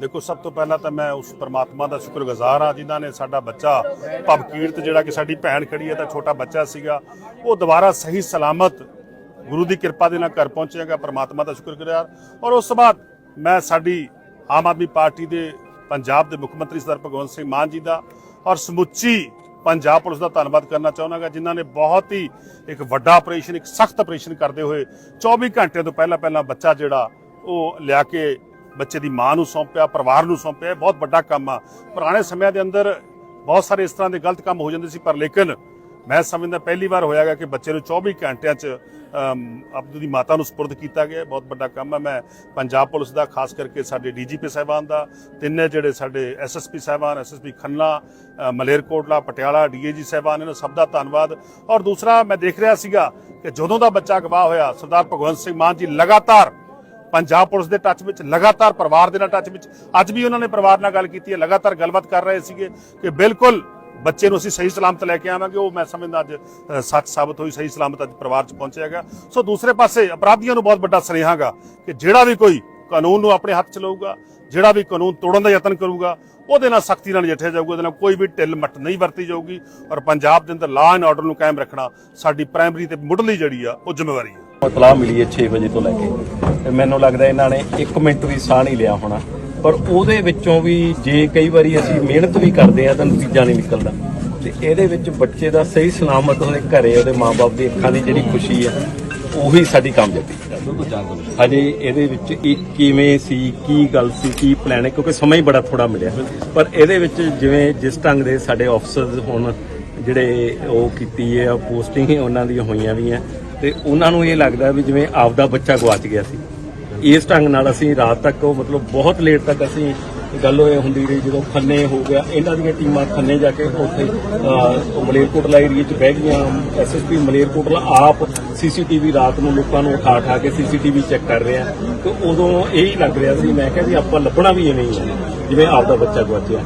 ਦੇਖੋ, ਸਭ ਤੋਂ ਪਹਿਲਾਂ ਤਾਂ ਮੈਂ ਉਸ ਪਰਮਾਤਮਾ ਦਾ ਸ਼ੁਕਰਗੁਜ਼ਾਰ ਹਾਂ ਜਿਨ੍ਹਾਂ ਨੇ ਸਾਡਾ ਬੱਚਾ ਭਵਕੀਰਤ ਜਿਹੜਾ ਕਿ ਸਾਡੀ ਭੈਣ ਖੜੀ ਹੈ, ਤਾਂ ਛੋਟਾ ਬੱਚਾ ਸੀਗਾ, ਉਹ ਦੁਬਾਰਾ ਸਹੀ ਸਲਾਮਤ ਗੁਰੂ ਦੀ ਕਿਰਪਾ ਦੇ ਨਾਲ ਘਰ ਪਹੁੰਚੇਗਾ ਪਰਮਾਤਮਾ ਦਾ ਸ਼ੁਕਰਗੁਜ਼ਾਰ। ਔਰ ਉਸ ਤੋਂ ਬਾਅਦ ਮੈਂ ਸਾਡੀ ਆਮ ਆਦਮੀ ਪਾਰਟੀ ਦੇ ਪੰਜਾਬ ਦੇ ਮੁੱਖ ਮੰਤਰੀ ਸਰਦਾਰ ਭਗਵੰਤ ਸਿੰਘ ਮਾਨ ਜੀ ਦਾ ਔਰ ਸਮੁੱਚੀ ਪੰਜਾਬ ਪੁਲਿਸ ਦਾ ਧੰਨਵਾਦ ਕਰਨਾ ਚਾਹੁੰਦਾਗਾ ਜਿਨ੍ਹਾਂ ਨੇ ਬਹੁਤ ਹੀ ਇੱਕ ਵੱਡਾ ਆਪਰੇਸ਼ਨ ਇੱਕ ਸਖਤ ਆਪਰੇਸ਼ਨ ਕਰਦੇ ਹੋਏ 24 ਘੰਟੇ ਤੋਂ ਪਹਿਲਾਂ ਪਹਿਲਾਂ ਬੱਚਾ ਜਿਹੜਾ ਉਹ ਲਿਆ ਕੇ ਬੱਚੇ ਦੀ ਮਾਂ ਨੂੰ ਸੌਂਪਿਆ ਪਰਿਵਾਰ ਨੂੰ ਸੌਂਪਿਆ ਇਹ ਬਹੁਤ ਵੱਡਾ ਕੰਮ ਆ। ਪੁਰਾਣੇ ਸਮਿਆਂ ਦੇ ਅੰਦਰ ਬਹੁਤ ਸਾਰੇ ਇਸ ਤਰ੍ਹਾਂ ਦੇ ਗਲਤ ਕੰਮ ਹੋ ਜਾਂਦੇ ਸੀ ਪਰ ਲੇਕਿਨ ਮੈਂ ਸਮਝਦਾ ਪਹਿਲੀ ਵਾਰ ਹੋਇਆਗਾ ਕਿ ਬੱਚੇ ਨੂੰ 24 ਘੰਟਿਆਂ 'ਚ ਅਮ, ਆਪਣੀ ਮਾਤਾ ਨੂੰ ਸਪੁਰਦ ਕੀਤਾ ਗਿਆ। ਬਹੁਤ ਵੱਡਾ ਕੰਮ ਹੈ ਮੈਂ ਪੰਜਾਬ ਪੁਲਿਸ ਦਾ ਖਾਸ ਕਰਕੇ ਸਾਡੇ ਡੀਜੀਪੀ ਸਾਹਿਬਾਨ ਦਾ ਤਿੰਨੇ ਜਿਹੜੇ ਸਾਡੇ ਐਸਐਸਪੀ ਸਾਹਿਬਾਨ ਐਸਐਸਪੀ ਖੰਨਾ ਮਲੇਰਕੋਟਲਾ ਪਟਿਆਲਾ ਡੀਏਜੀ ਸਾਹਿਬਾਨ ਇਹਨਾਂ ਸਭ ਦਾ ਧੰਨਵਾਦ। ਔਰ ਦੂਸਰਾ ਮੈਂ ਦੇਖ ਰਿਹਾ ਸੀਗਾ ਕਿ ਜਦੋਂ ਦਾ ਬੱਚਾ ਗਵਾਹ ਹੋਇਆ ਸਰਦਾਰ ਭਗਵੰਤ ਸਿੰਘ ਮਾਨ ਜੀ ਲਗਾਤਾਰ ਪੰਜਾਬ ਪੁਲਿਸ ਦੇ ਟੱਚ ਵਿੱਚ, ਲਗਾਤਾਰ ਪਰਿਵਾਰ ਦੇ ਨਾਲ ਟੱਚ ਵਿੱਚ। ਅੱਜ ਵੀ ਉਹਨਾਂ ਨੇ ਪਰਿਵਾਰ ਨਾਲ ਗੱਲ ਕੀਤੀ ਹੈ, ਲਗਾਤਾਰ ਗੱਲਬਾਤ ਕਰ ਰਹੇ ਸੀਗੇ ਕਿ ਬਿਲਕੁਲ ਬੱਚੇ ਨੂੰ ਅਸੀਂ ਸਹੀ ਸਲਾਮਤ ਲੈ ਕੇ ਆਵਾਂਗੇ। ਉਹ ਮੈਂ ਸਮਝਦਾ ਅੱਜ ਸੱਚ ਸਾਬਤ ਹੋਈ, ਸਹੀ ਸਲਾਮਤ ਅੱਜ ਪਰਿਵਾਰ 'ਚ ਪਹੁੰਚਿਆਗਾ ਸੋ ਦੂਸਰੇ ਪਾਸੇ ਅਪਰਾਧੀਆਂ ਨੂੰ ਬਹੁਤ ਵੱਡਾ ਸੁਨੇਹਾਗਾ ਕਿ ਜਿਹੜਾ ਵੀ ਕੋਈ ਕਾਨੂੰਨ ਨੂੰ ਆਪਣੇ ਹੱਥ 'ਚ ਲਊਗਾ, ਜਿਹੜਾ ਵੀ ਕਾਨੂੰਨ ਤੋੜਨ ਦਾ ਯਤਨ ਕਰੂਗਾ, ਉਹਦੇ ਨਾਲ ਸਖਤੀ ਨਾਲ ਨਜਿੱਠਿਆ ਜਾਊਗਾ। ਉਹਦੇ ਨਾਲ ਕੋਈ ਵੀ ਢਿੱਲ ਮੱਟ ਨਹੀਂ ਵਰਤੀ ਜਾਊਗੀ ਔਰ ਪੰਜਾਬ ਦੇ ਅੰਦਰ ਲਾਅ ਐਂਡ ਆਰਡਰ ਨੂੰ ਕਾਇਮ ਰੱਖਣਾ ਸਾਡੀ ਪ੍ਰਾਇਮਰੀ ਤੇ ਮੁੱਢਲੀ ਜਿਹੜੀ ਆ, ਉਹ ਜ਼ਿੰਮੇਵਾਰੀ ਹੈ ਇਤਲਾਹ ਮਿਲੀ ਹੈ 6 ਵਜੇ ਤੋਂ ਲੈ ਕੇ। ਤੇ ਮੈਨੂੰ ਲੱਗਦਾ ਇਹਨਾਂ ਨੇ 1 ਮਿੰਟ ਵੀ ਸਾਹ ਨਹੀਂ ਲਿਆ ਹੋਣਾ। ਪਰ ਉਹਦੇ ਵਿੱਚੋਂ ਵੀ ਜੇ ਕਈ ਵਾਰੀ ਅਸੀਂ ਮਿਹਨਤ ਵੀ ਕਰਦੇ ਆ ਤਾਂ ਨਤੀਜਾ ਨਹੀਂ ਨਿਕਲਦਾ। ਤੇ ਇਹਦੇ ਵਿੱਚ ਬੱਚੇ ਦਾ ਸਹੀ ਸਲਾਮਤ ਉਹਦੇ ਘਰੇ ਉਹਦੇ ਮਾਪੇ ਦੀ ਅੱਖਾਂ ਦੀ ਜਿਹੜੀ ਖੁਸ਼ੀ ਹੈ, ਉਹੀ ਸਾਡੀ ਕਾਮਯਾਬੀ। ਹਜੇ, ਇਹਦੇ ਵਿੱਚ ਇਹ ਕਿਵੇਂ ਸੀ, ਕੀ ਗੱਲ ਸੀ, ਕੀ ਪਲਾਨ ਹੈ? ਕਿਉਂਕਿ ਸਮਾਂ ਹੀ ਬੜਾ ਥੋੜਾ ਮਿਲਿਆ। ਪਰ ਇਹਦੇ ਵਿੱਚ ਜਿਵੇਂ ਜਿਸ ਢੰਗ ਦੇ ਸਾਡੇ ਆਫਸਰਸ ਹੁਣ ਜਿਹੜੇ ਉਹ ਕੀਤੀ ਹੈ ਪੋਸਟਿੰਗ ਉਹਨਾਂ ਦੀਆਂ ਹੋਈਆਂ ਵੀ ਹੈ। ਤੇ ਉਹਨਾਂ ਨੂੰ ਇਹ ਲੱਗਦਾ ਵੀ ਜਿਵੇਂ ਆਪਦਾ ਬੱਚਾ ਗਵਾਚ ਗਿਆ ਸੀ। ਇਸ ਢੰਗ ਨਾਲ ਅਸੀਂ ਰਾਤ ਤੱਕ ਉਹ ਮਤਲਬ ਬਹੁਤ ਲੇਟ ਤੱਕ ਅਸੀਂ ਗੱਲ ਹੋਏ ਹੁੰਦੀ ਰਹੀ ਜਦੋਂ ਖੰਨੇ ਹੋ ਗਿਆ। ਇਹਨਾਂ ਦੀਆਂ ਟੀਮਾਂ ਖੰਨੇ ਜਾ ਕੇ ਉੱਥੇ ਮਲੇਰਕੋਟਲਾ ਏਰੀਆ 'ਚ ਬਹਿ ਗਈਆਂ। ਐਸਐਸਪੀ ਮਲੇਰਕੋਟਲਾ ਆਪ ਸੀਸੀਟੀਵੀ ਰਾਤ ਨੂੰ ਲੋਕਾਂ ਨੂੰ ਉਠਾ ਉਠਾ ਕੇ ਸੀਸੀਟੀਵੀ ਚੈੱਕ ਕਰ ਰਿਹਾ। ਤੇ ਉਦੋਂ ਇਹ ਹੀ ਲੱਗ ਰਿਹਾ ਸੀ, ਮੈਂ ਕਿਹਾ ਵੀ ਆਪਾਂ ਲੱਭਣਾ ਵੀ ਐਵੇਂ ਹੀ ਹੈ, ਜਿਵੇਂ ਆਪਦਾ ਬੱਚਾ ਗਵਾਚਿਆ